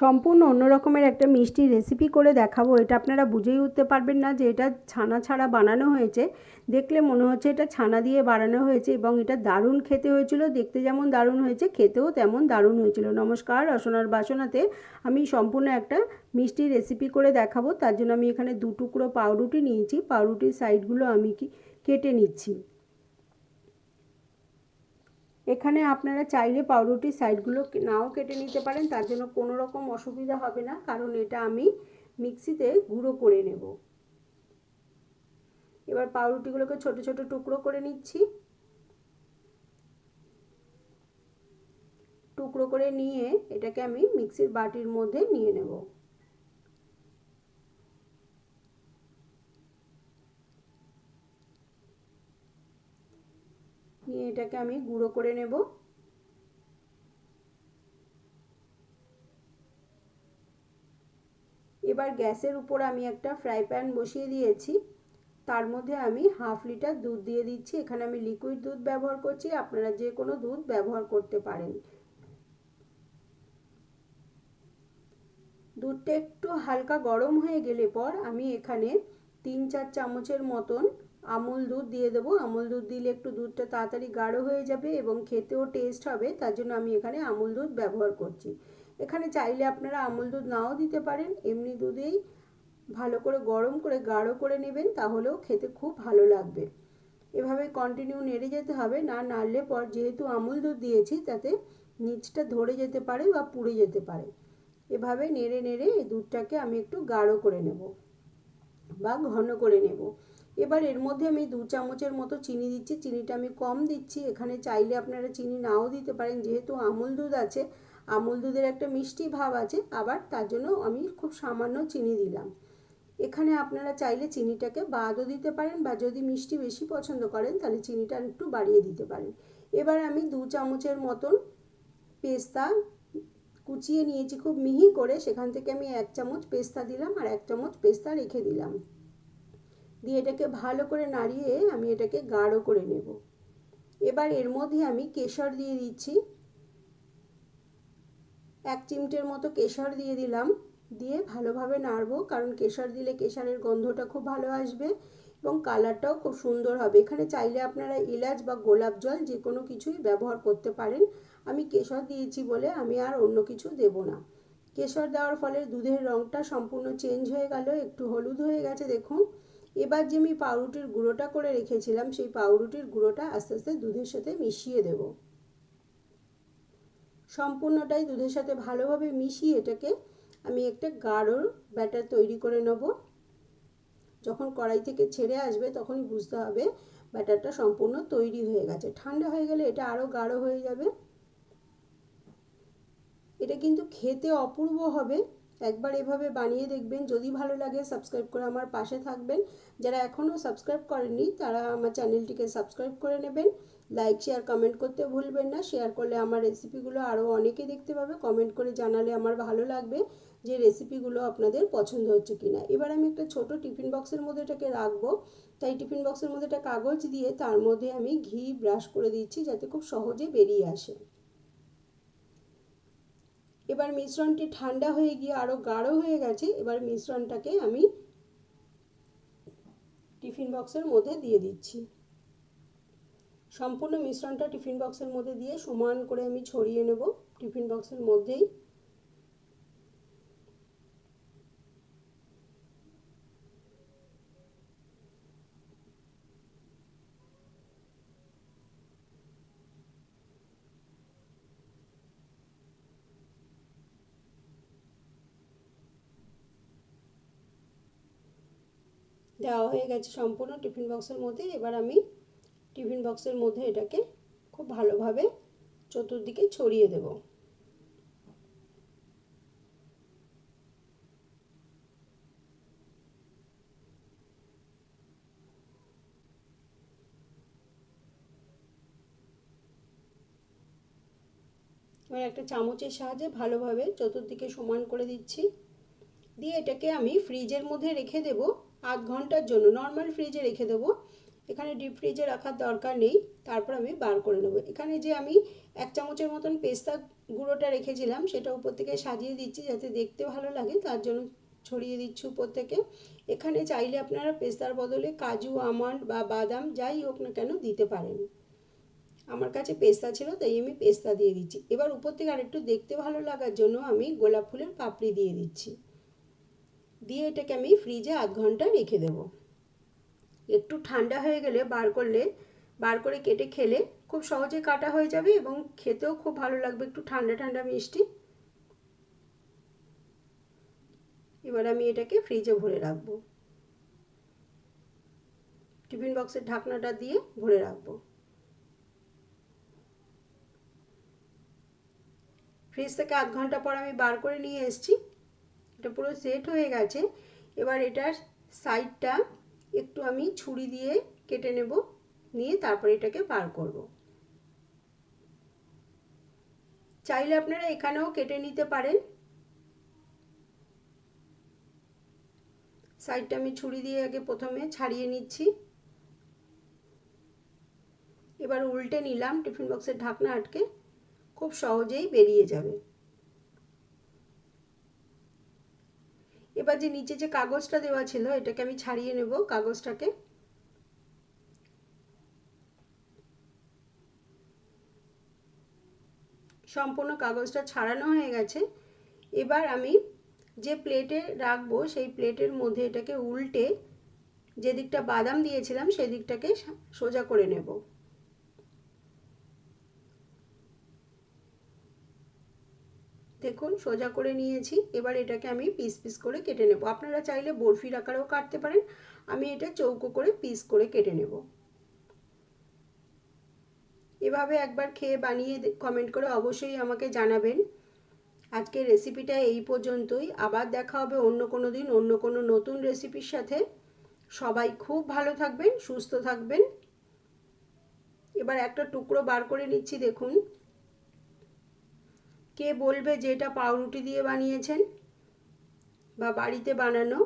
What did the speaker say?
সম্পূর্ণ অন্য রকমের একটা মিষ্টি রেসিপি করে দেখাবো। এটা আপনারা বুঝেই উঠতে পারবেন না যে এটা ছানা ছাড়া বানানো হয়েছে। দেখলে মনে হচ্ছে এটা ছানা দিয়ে বানানো হয়েছে এবং এটা দারুণ খেতে হয়েছিল। দেখতে যেমন দারুণ হয়েছে, খেতেও তেমন দারুণ হয়েছিল। নমস্কার, রসনার বাসনাতে আমি সম্পূর্ণ একটা মিষ্টি রেসিপি করে দেখাবো। তার জন্য আমি এখানে দু টুকরো পাউরুটি নিয়েছি। পাউরুটির সাইডগুলো আমি কি কেটে নিচ্ছি। এখানে আপনারা চাইলে পাউরুটির সাইডগুলো নাও কেটে নিতে পারেন, তার জন্য কোনো রকম অসুবিধা হবে না, কারণ এটা আমি মিক্সিতে গুঁড়ো করে নেব। এবার পাউরুটিগুলোকে ছোট ছোট টুকরো করে নিচ্ছি। টুকরো করে নিয়ে এটাকে আমি মিক্সির বাটির মধ্যে নিয়ে নেব নিয়ে এটাকে আমি গুঁড়ো করে নেব। এবার গ্যাসের উপর আমি একটা ফ্রাই প্যান বসিয়ে দিয়েছি। তার মধ্যে আমি হাফ লিটার দুধ দিয়ে দিচ্ছি। এখানে আমি লিকুইড দুধ ব্যবহার করছি। আপনারা যে কোনো দুধ ব্যবহার করতে পারেন। দুধটা একটু হালকা গরম হয়ে গেলে পর আমি এখানে তিন চার চামচের মতন আমুল দুধ দিয়ে দেবো। আমুল দুধ দিলে একটু দুধটা তাড়াতাড়ি গাঢ় হয়ে যাবে এবং খেতেও টেস্ট হবে, তার জন্য আমি এখানে আমুল দুধ ব্যবহার করছি। এখানে চাইলে আপনারা আমুল দুধ নাও দিতে পারেন। এমনি দুধেই ভালো করে গরম করে গাঢ় করে নেবেন, তাহলেও খেতে খুব ভালো লাগবে। এভাবে কন্টিনিউ নেড়ে যেতে হবে, না নাড়লে পর যেহেতু আমুল দুধ দিয়েছি, তাতে নিচটা ধরে যেতে পারে বা পুড়ে যেতে পারে। এভাবে নেড়ে নেড়ে এই দুধটাকে আমি একটু গাঢ় করে নেব বা ঘন করে নেব। এবার এর মধ্যে আমি দু চামচের মতো চিনি দিচ্ছি। চিনিটা আমি কম দিচ্ছি। এখানে চাইলে আপনারা চিনি নাও দিতে পারেন। যেহেতু আমুল দুধ আছে, আমুল দুধের একটা মিষ্টি ভাব আছে, আবার তার জন্য আমি খুব সামান্য চিনি দিলাম। এখানে আপনারা চাইলে চিনিটাকে বাদও দিতে পারেন বা যদি মিষ্টি বেশি পছন্দ করেন, তাহলে চিনিটা একটু বাড়িয়ে দিতে পারেন। এবার আমি দু চামচের মতন পেস্তা কুচিয়ে নিয়েছি খুব মিহি করে। সেখান থেকে আমি এক চামচ পেস্তা দিলাম আর এক চামচ পেস্তা রেখে দিলাম। দিয়ে এটাকে ভালো করে নাড়িয়ে আমি এটাকে গাঢ় করে নেব। এবার এর মধ্যে আমি কেশর দিয়ে দিচ্ছি। এক চিমটের মতো কেশর দিয়ে দিলাম। দিয়ে ভালোভাবে নাড়বো, কারণ কেশর দিলে কেশরের গন্ধটা খুব ভালো আসবে এবং কালারটাও খুব সুন্দর হবে। এখানে চাইলে আপনারা এলাচ বা গোলাপ জল যে কোনো কিছুই ব্যবহার করতে পারেন। আমি কেশর দিয়েছি বলে আমি আর অন্য কিছু দেব না। কেশর দেওয়ার ফলে দুধের রঙটা সম্পূর্ণ চেঞ্জ হয়ে গেল, একটু হলুদ হয়ে গেছে, দেখুন। এবার যে আমি পাউরুটির গুঁড়োটা করে রেখেছিলাম, সেই পাউরুটির গুঁড়োটা আস্তে আস্তে দুধের সাথে মিশিয়ে দেব। সম্পূর্ণটাই দুধের সাথে ভালোভাবে মিশিয়ে এটাকে আমি একটা গাঢ় ব্যাটার তৈরি করে নেব। যখন কড়াই থেকে ছেড়ে আসবে, তখনই বুঝতে হবে ব্যাটারটা সম্পূর্ণ তৈরি হয়ে গেছে। ঠান্ডা হয়ে গেলে এটা আরও গাঢ় হয়ে যাবে। এটা কিন্তু খেতে অপূর্ব হবে। একবার এভাবে বানিয়ে দেখবেন। যদি ভালো লাগে সাবস্ক্রাইব করে আমার পাশে থাকবেন। যারা এখনও সাবস্ক্রাইব করেননি, তারা আমার চ্যানেলটিকে সাবস্ক্রাইব করে নেবেন। লাইক শেয়ার কমেন্ট করতে ভুলবেন না। শেয়ার করলে আমার রেসিপিগুলো আরও অনেকে দেখতে পাবে। কমেন্ট করে জানালে আমার ভালো লাগবে যে রেসিপিগুলো আপনাদের পছন্দ হচ্ছে কিনা। এবার আমি একটা ছোট টিফিন বক্সের মধ্যে এটাকে রাখব। তাই টিফিন বক্সের মধ্যে একটা কাগজ দিয়ে তার মধ্যে আমি ঘি ব্রাশ করে দিচ্ছি যাতে খুব সহজে বেরিয়ে আসে। এবার মিশ্রণটি ঠান্ডা হয়ে গিয়ে আরও গাঢ় হয়ে গেছে, এবার মিশ্রণটাকে আমি টিফিন বক্সের মধ্যে দিয়ে দিচ্ছি। সম্পূর্ণ মিশ্রণটা টিফিন বক্সের মধ্যে দিয়ে সমান করে আমি ছড়িয়ে নেব। টিফিন বক্সের মধ্যেই দেওয়া হয়ে গেছে সম্পূর্ণ টিফিন বক্সের মধ্যে। এবার আমি টিফিন বক্সের মধ্যে এটাকে খুব ভালোভাবে চতুর্দিকে ছড়িয়ে দেব। এবার একটা চামচের সাহায্যে ভালোভাবে চতুর্দিকে সমান করে দিচ্ছি। দিয়ে এটাকে আমি ফ্রিজের মধ্যে রেখে দেব। আধ ঘণ্টার জন্য। নর্মাল ফ্রিজে রেখে দেবো। এখানে ডিপ ফ্রিজে রাখার দরকার নেই। তারপর আমি বার করে নেব। এখানে যে আমি এক চামচের মতন পেস্তা গুঁড়োটা রেখেছিলাম, সেটা উপর থেকে সাজিয়ে দিচ্ছি যাতে দেখতে ভালো লাগে। তার জন্য ছড়িয়ে দিচ্ছি উপর থেকে। এখানে চাইলে আপনারা পেস্তার বদলে কাজু, আমন্ড বা বাদাম যাই হোক না কেন দিতে পারেন। আমার কাছে পেস্তা ছিল, তাই আমি পেস্তা দিয়ে দিচ্ছি। এবার উপর থেকে আরেকটু দেখতে ভালো লাগার জন্য আমি গোলাপ ফুলের পাপড়ি দিয়ে দিচ্ছি। দিয়ে এটাকে আমি ফ্রিজে আধ ঘণ্টা রেখে দেবো। একটু ঠান্ডা হয়ে গেলে বার করলে, বার করে কেটে খেলে খুব সহজে কাটা হয়ে যাবে এবং খেতেও খুব ভালো লাগবে একটু ঠান্ডা ঠান্ডা মিষ্টি। এবার আমি এটাকে ফ্রিজে ভরে রাখব। টিফিন বক্সের ঢাকনাটা দিয়ে ভরে রাখব। ফ্রিজ থেকে আধ ঘণ্টা পর আমি বার করে নিয়ে এসেছি। এটা পুরো সেট হয়ে গেছে। এবার এটার সাইডটা একটু আমি ছুরি দিয়ে কেটে নেব, নিয়ে তারপরে এটাকে বার করব। চাইলে আপনারা এখানেও কেটে নিতে পারেন। সাইডটা আমি ছুরি দিয়ে আগে প্রথমে ছাড়িয়ে নিচ্ছি। এবার উল্টে নিলাম, টিফিন বক্সের ঢাকনা আটকে, খুব সহজেই বেরিয়ে যাবে। এবার যে নিচে যে কাগজটা দেওয়া ছিল, এটাকে আমি ছাড়িয়ে নেব কাগজটাকে। সম্পূর্ণ কাগজটা ছাড়ানো হয়ে গেছে। এবার আমি যে প্লেটে রাখব, সেই প্লেটের মধ্যে এটাকে উল্টে যে দিকটা বাদাম দিয়েছিলাম সেদিকটাকে সোজা করে নেব। দেখুন, সোজা করে নিয়েছি। এবার এটাকে আমি পিস পিস করে কেটে নেব। আপনারা চাইলে বরফির আকারেও কাটতে পারেন। আমি এটা চৌকো করে পিস করে কেটে নেব। এভাবে একবার খেয়ে বানিয়ে কমেন্ট করে অবশ্যই আমাকে জানাবেন। আজকের রেসিপিটা এই পর্যন্তই। আবার দেখা হবে অন্য কোনো দিন, অন্য কোনো নতুন রেসিপির সাথে। সবাই খুব ভালো থাকবেন, সুস্থ থাকবেন। এবার একটা টুকরো বার করে নিচ্ছি, দেখুন। কে বলবে যে এটা পাউরুটি দিয়ে বানিয়েছেন? বা বাড়িতে বানানো?